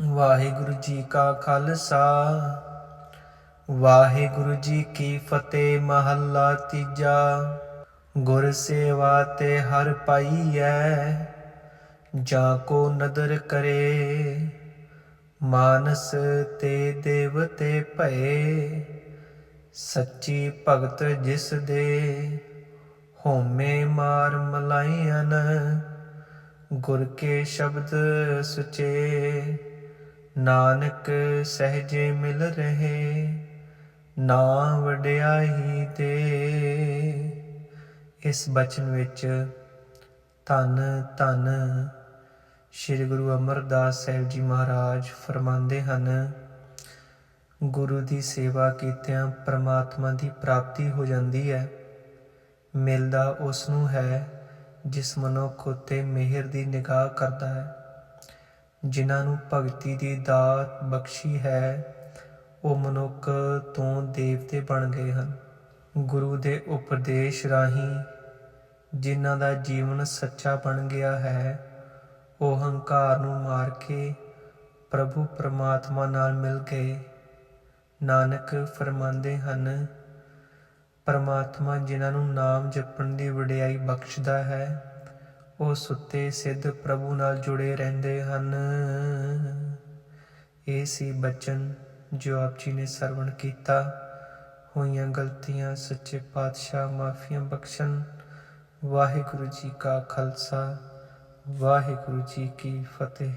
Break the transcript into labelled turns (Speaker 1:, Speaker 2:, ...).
Speaker 1: ਵਾਹਿਗੁਰੂ ਜੀ ਕਾ ਖਾਲਸਾ। ਵਾਹਿਗੁਰੂ ਜੀ ਕੀ ਫਤਿਹ, ਮਹੱਲਾ ਤੀਜਾ। ਗੁਰ ਸੇਵਾ ਤੇ ਹਰ ਪਾਈਐ, ਜਾਂ ਕੋ ਨਦਰ ਕਰੇ। ਮਾਨਸ ਤੇ ਦੇਵਤੇ ਭਏ, ਸੱਚੀ ਭਗਤ ਜਿਸ ਦੇ ਹੋਮੇ ਮਾਰ ਮਲਾਈਨ ਗੁਰ ਕੇ ਸ਼ਬਦ ਸੁਚੇ ਨਾਨਕ ਸਹਜੇ ਮਿਲ ਰਹੇ, ਨਾ ਵਡਿਆਈ ਦੇ। ਇਸ ਬਚਨ ਵਿੱਚ ਧੰਨ ਧੰਨ ਸ੍ਰੀ ਗੁਰੂ ਅਮਰਦਾਸ ਸਾਹਿਬ ਜੀ ਮਹਾਰਾਜ ਫਰਮਾਉਂਦੇ ਹਨ, ਗੁਰੂ ਦੀ ਸੇਵਾ ਕੀਤਿਆਂ ਪ੍ਰਮਾਤਮਾ ਦੀ ਪ੍ਰਾਪਤੀ ਹੋ ਜਾਂਦੀ ਹੈ, ਮਿਲਦਾ ਉਸ ਨੂੰ ਹੈ ਜਿਸ ਮਨੁੱਖ ਉਤੇ ਮਿਹਰ ਦੀ ਨਿਗਾਹ ਕਰਦਾ ਹੈ। ਜਿਨ੍ਹਾਂ ਨੂੰ ਭਗਤੀ ਦੀ ਦਾਤ ਬਖਸ਼ੀ ਹੈ, ਉਹ ਮਨੁੱਖ ਤੋਂ ਦੇਵਤੇ ਬਣ ਗਏ ਹਨ। ਗੁਰੂ ਦੇ ਉਪਦੇਸ਼ ਰਾਹੀਂ ਜਿਨ੍ਹਾਂ ਦਾ ਜੀਵਨ ਸੱਚਾ ਬਣ ਗਿਆ ਹੈ, ਉਹ ਹੰਕਾਰ ਨੂੰ ਮਾਰ ਕੇ ਪ੍ਰਭੂ ਪਰਮਾਤਮਾ ਨਾਲ ਮਿਲ ਗਏ। ਨਾਨਕ ਫਰਮਾਉਂਦੇ ਹਨ, ਪਰਮਾਤਮਾ ਜਿਨ੍ਹਾਂ ਨੂੰ ਨਾਮ ਜਪਣ ਦੀ ਵਡਿਆਈ ਬਖਸ਼ਦਾ ਹੈ ਉਹ ਸੁੱਤੇ ਸਿੱਧ ਪ੍ਰਭੂ ਨਾਲ ਜੁੜੇ ਰਹਿੰਦੇ ਹਨ। ਇਹ ਸੀ ਬਚਨ ਜੋ ਆਪ ਜੀ ਨੇ ਸਰਵਣ ਕੀਤਾ। ਹੋਈਆਂ ਗਲਤੀਆਂ, ਸੱਚੇ ਪਾਤਸ਼ਾਹ ਮਾਫੀਆਂ ਬਖਸ਼ਣ। ਵਾਹਿਗੁਰੂ ਜੀ ਕਾ ਖਾਲਸਾ, ਵਾਹਿਗੁਰੂ ਜੀ ਕੀ ਫਤਿਹ।